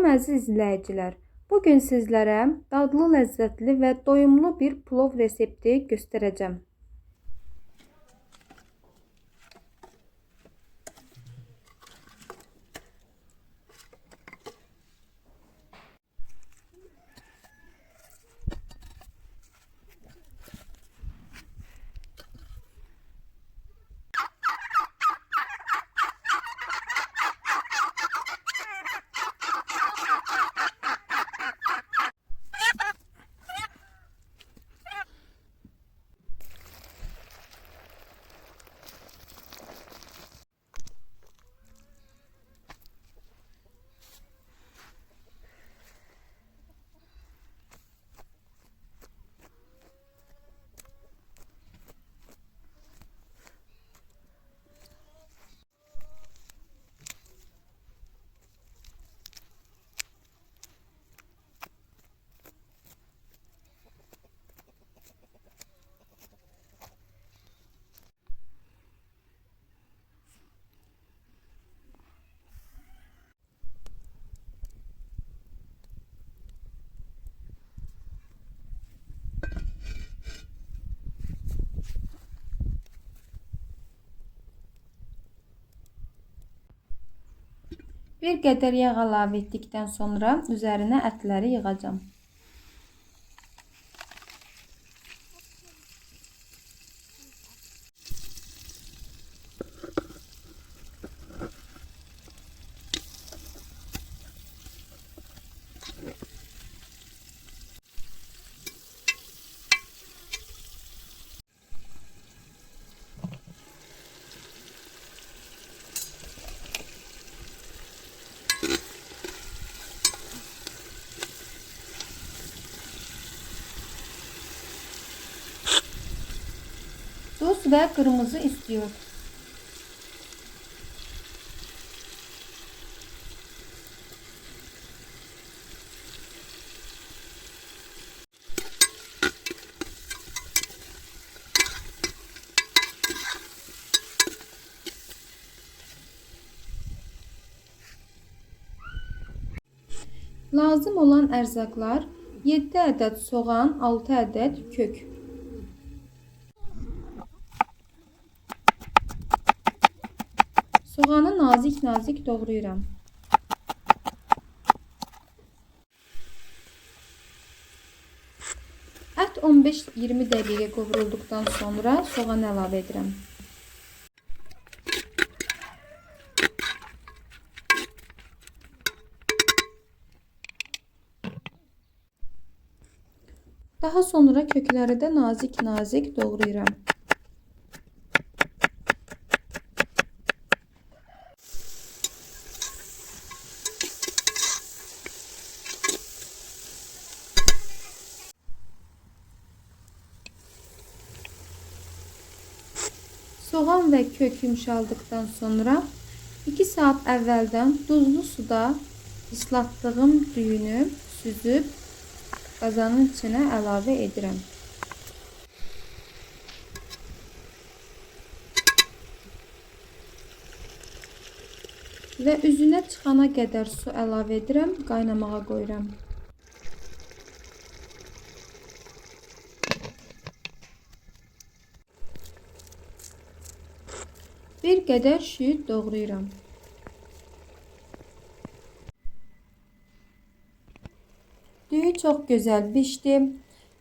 Salam əziz izləyicilər. Bu gün sizlərə dadlı, ləzzətli və doyumlu bir plov resepti göstərəcəm. Bir qədər yağ əlavə etdikdən sonra üzərinə ətləri yığacağam. Tuz və qırmızı istiyor. Lazım olan ərzaqlar 7 ədəd soğan, 6 ədəd kök. Soğanı nazik-nazik doğrayıram. Ət 15-20 dəqiqə qovrulduqdan sonra soğanı əlavə edirəm. Daha sonra kökləri də nazik-nazik doğrayıram. Soğan və kök yumşaldıqdan sonra 2 saat əvvəldən duzlu suda ıslatdığım düyünü süzüb qazanın içinə əlavə edirəm. Və üzünə çıxana qədər su əlavə edirəm, qaynamağa qoyuram. Bir qədər şüyüd doğrayıram. Düyü çox gözəl bişdi.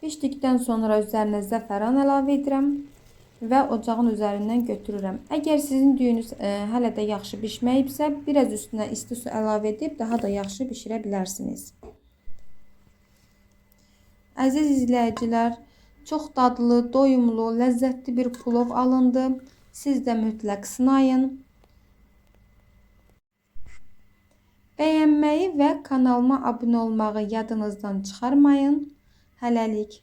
Bişdikdən sonra üzərinə zəfəran əlavə edirəm və ocağın üzərindən götürürəm. Əgər sizin düyünüz ə, hələ də yaxşı bişməyibsə, biraz üstünə isti su əlavə edib daha da yaxşı bişirə bilərsiniz. Əziz izləyicilər, çox dadlı, doyumlu, ləzzətli bir plov alındı. Siz də mütləq sınayın. Bəyənməyi və kanalıma abunə olmağı yadınızdan çıxarmayın. Hələlik.